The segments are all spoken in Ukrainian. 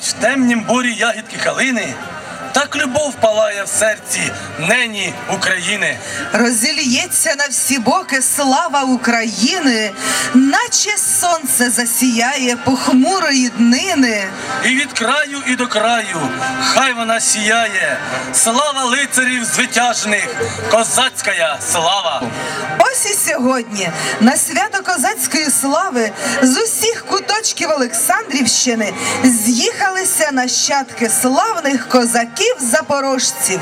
Співають в темнім бурі ягідки калини, так любов палає в серці нені України. Розільється на всі боки слава України, наче сонце засіяє похмурої днини. І від краю і до краю хай вона сіяє. Слава лицарів звитяжних, козацька слава! Ось і сьогодні на свято козацької слави з усіх куточків Олександрівщини з'їхалися нащадки славних козаків-запорожців.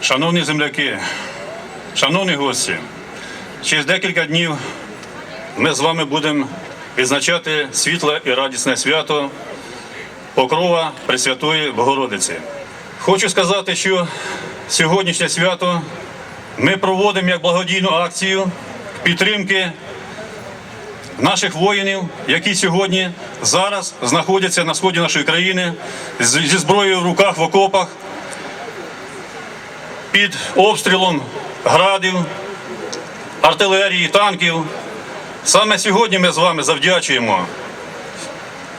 Шановні земляки, шановні гості, через декілька днів ми з вами будемо відзначати світле і радісне свято Покрова Пресвятої Богородиці. Хочу сказати, що сьогоднішнє свято ми проводимо як благодійну акцію підтримки наших воїнів, які сьогодні зараз знаходяться на сході нашої країни зі зброєю в руках в окопах під обстрілом градів, артилерії, танків. Саме сьогодні ми з вами завдячуємо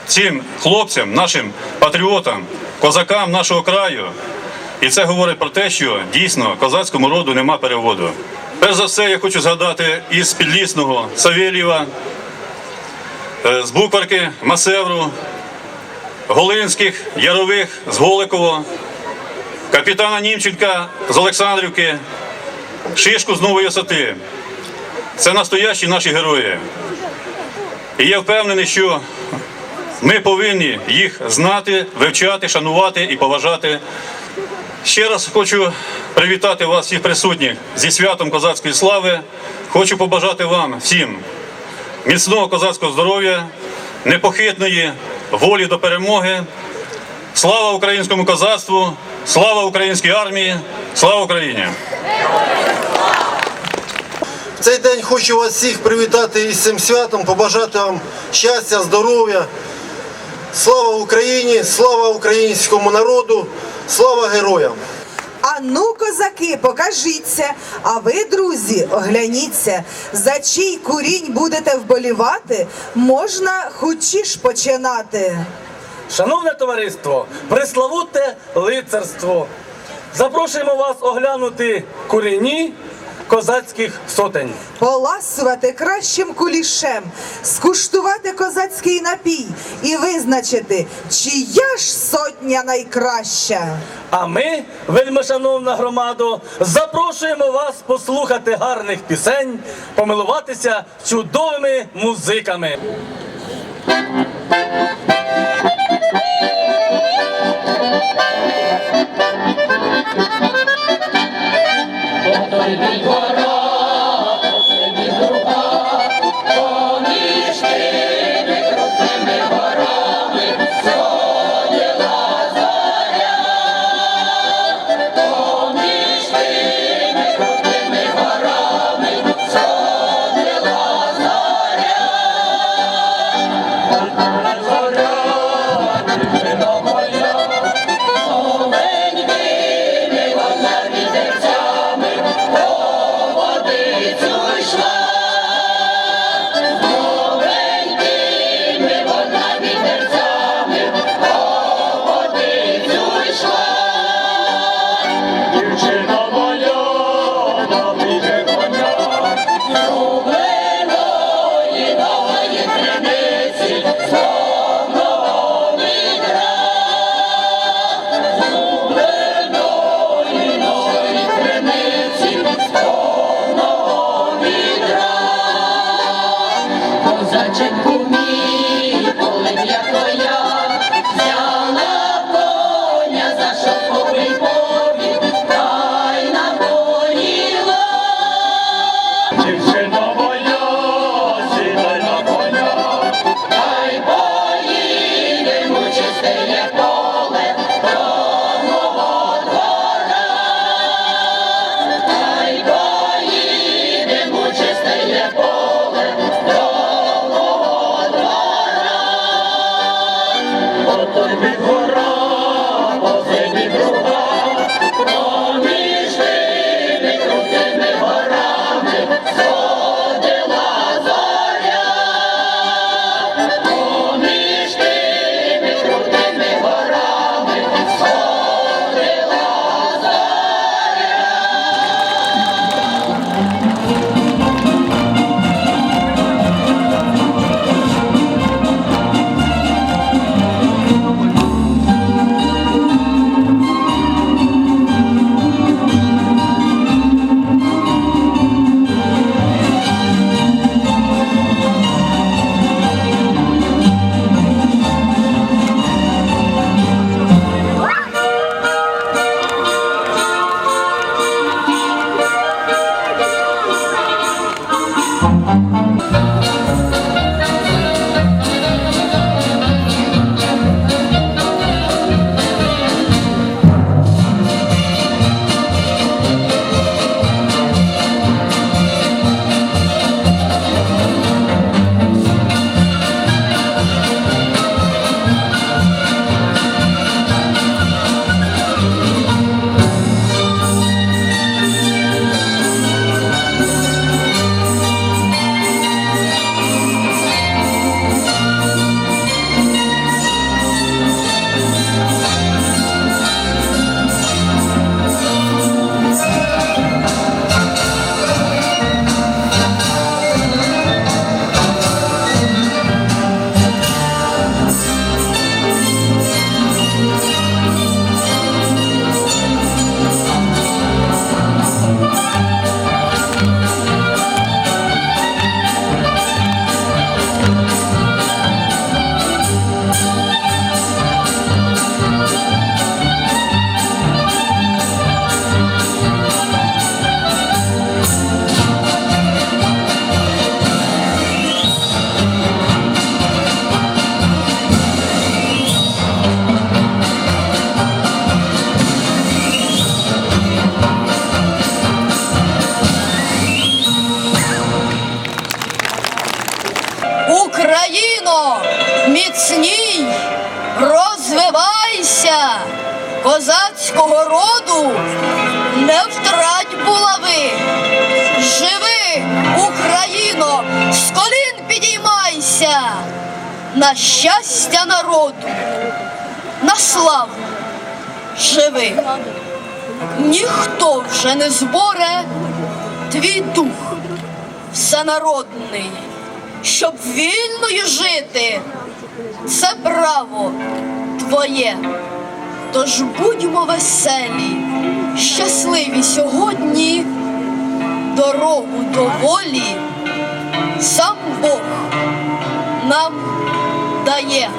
цим хлопцям, нашим патріотам, козакам нашого краю. І це говорить про те, що дійсно козацькому роду нема переводу. Перш за все, я хочу згадати із Підлісного Савєлєва, е, з Букварки, Масевру, Голинських, Ярових, з Голикова, капітана Німченка з Олександрівки, Шишку з Нової Осоти. Це настоящі наші герої. І я впевнений, що ми повинні їх знати, вивчати, шанувати і поважати. Ще раз хочу привітати вас, всіх присутніх, зі святом козацької слави. Хочу побажати вам всім міцного козацького здоров'я, непохитної волі до перемоги. Слава українському козацтву, слава українській армії, слава Україні! В цей день хочу вас всіх привітати із цим святом, побажати вам щастя, здоров'я. Слава Україні, слава українському народу, слава героям! А ну, козаки, покажіться. А ви, друзі, огляніться. За чий курінь будете вболівати, можна хучіш починати. Шановне товариство, преславуте лицарство. Запрошуємо вас оглянути курені козацьких сотень. Поласувати кращим кулішем, скуштувати козацький напій і визначити, чия ж сотня найкраща. А ми, вельми шановна громадо, запрошуємо вас послухати гарних пісень, помилуватися чудовими музиками. করবি на щастя народу, на славу живи. Ніхто вже не зборе твій дух всенародний, щоб вільною жити, це право твоє. Тож будьмо веселі, щасливі сьогодні, дорогу до волі сам Бог нам дає.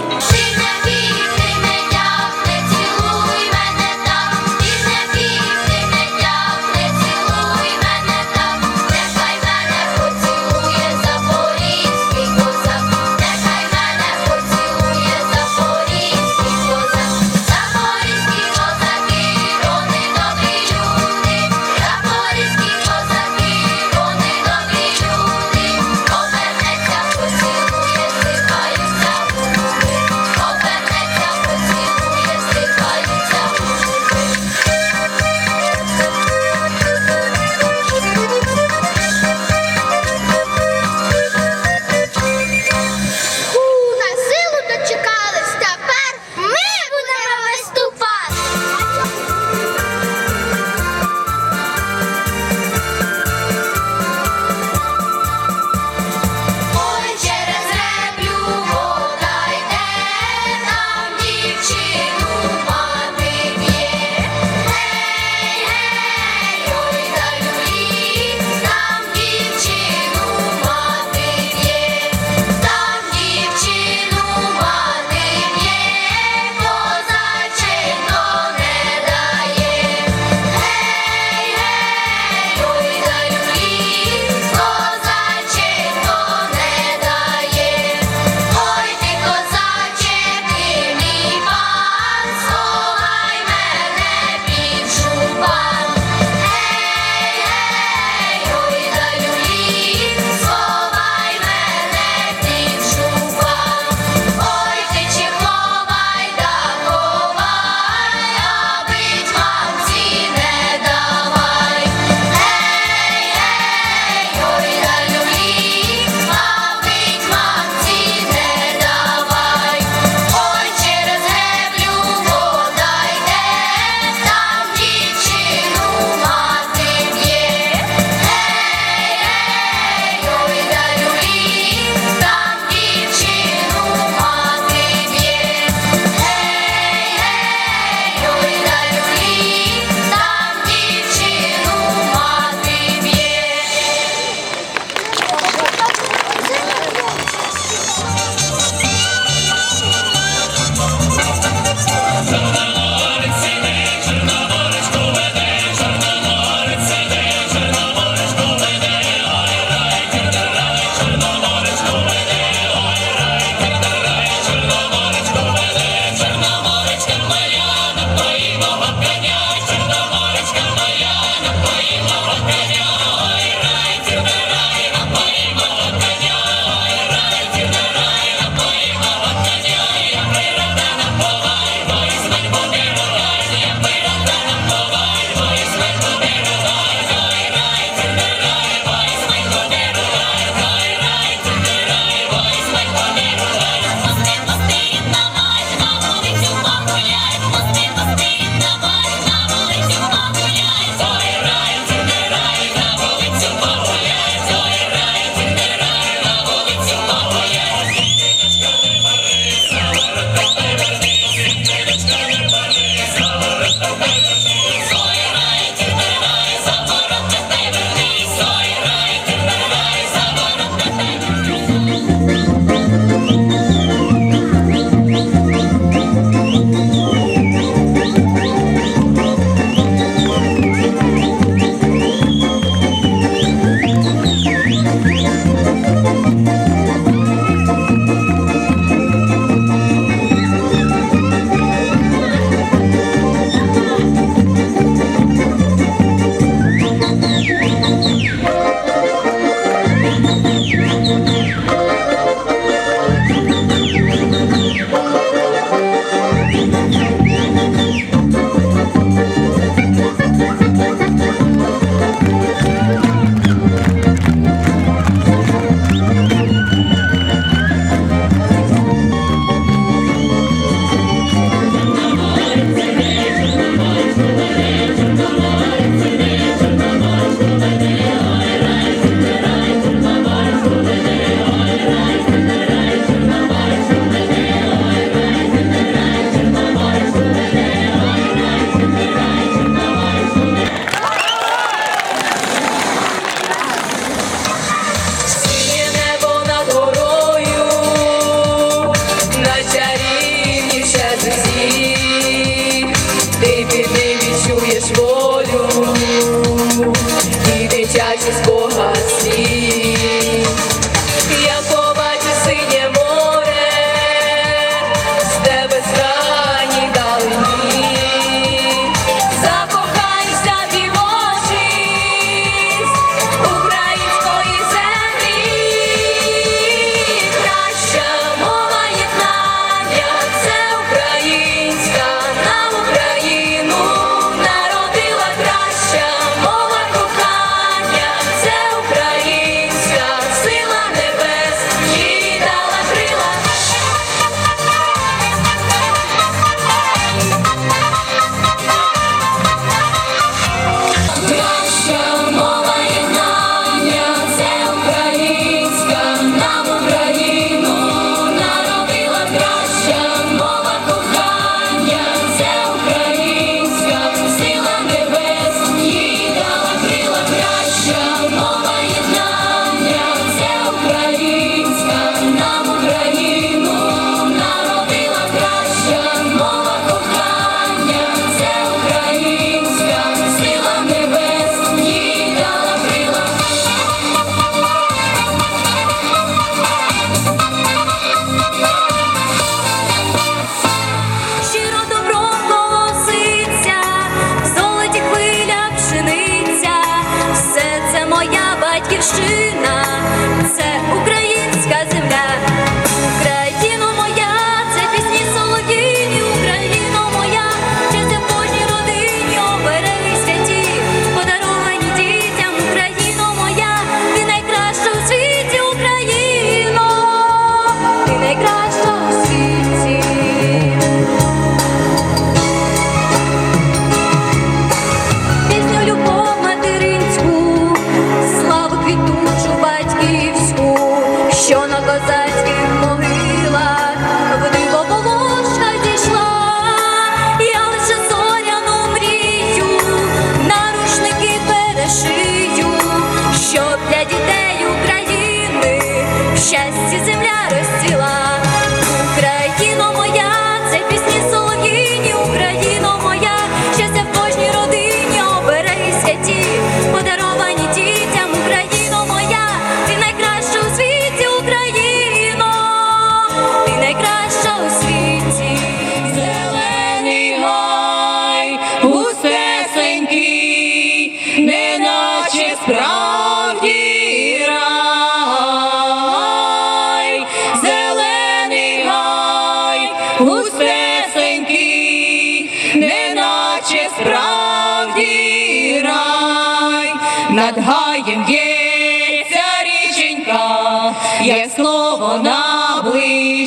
як слово наблищить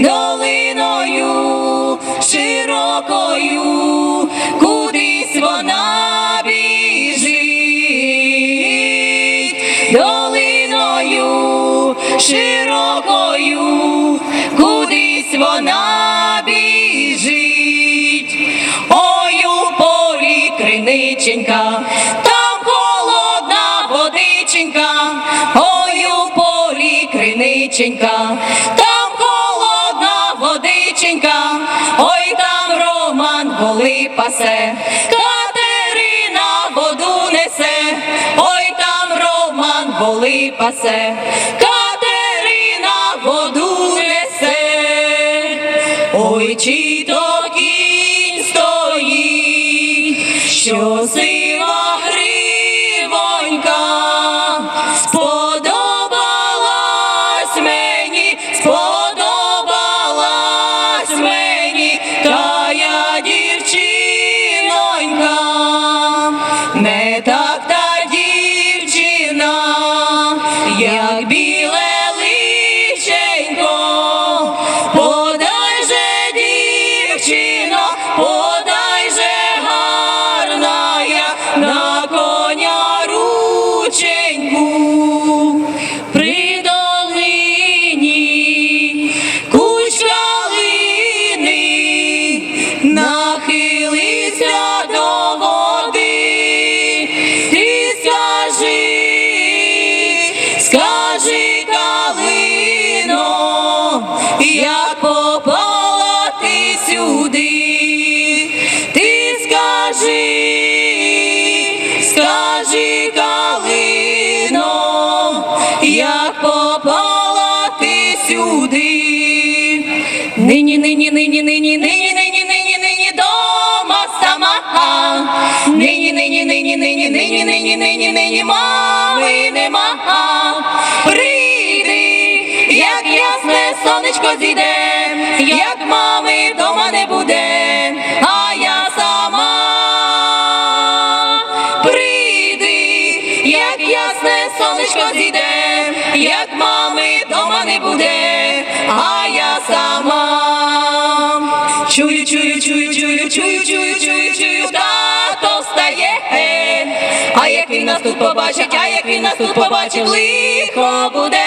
долиною широкою. водиченька, там холодна водиченька, ой там роман голи пасе, Катерина воду несе, ой там роман голи пасе. Нині, нині, нині, нині, нині, нині, мами нема. Прийди, як ясне сонечко зійде, як мами дома не буде, а я сама. Прийди, як ясне сонечко зійде, як мами дома не буде, а я сама. Чую, чую, чую, чую, чую, чую, чую, він нас тут побачить, а як він нас тут побачить, лихо буде.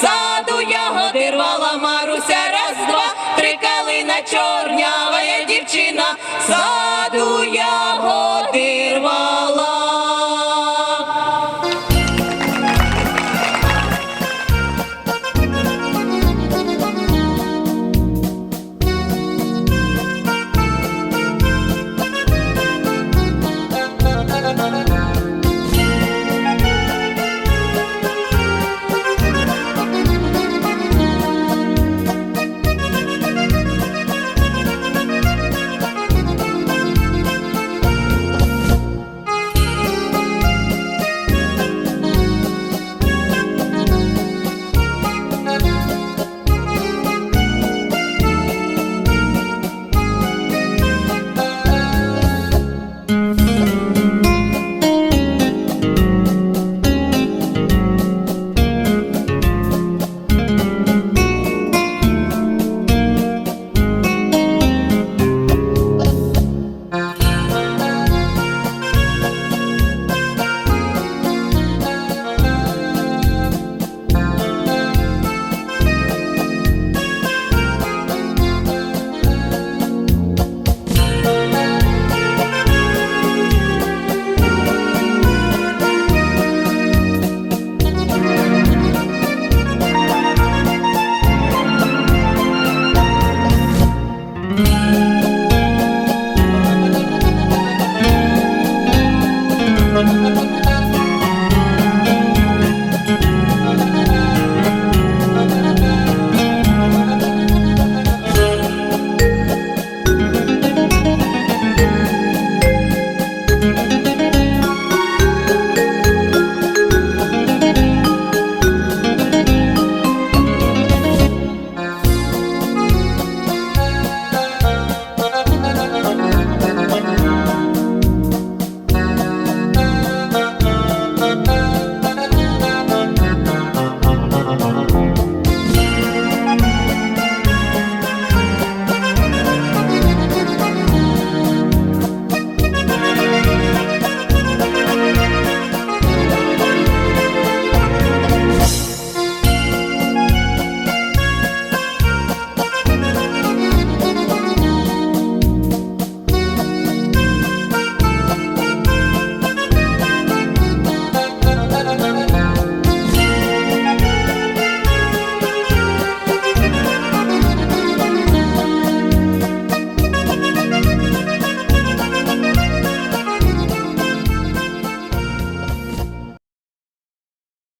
Саду ягоди рвала Маруся, раз, два, три калина чорнява я дівчина, саду ягоди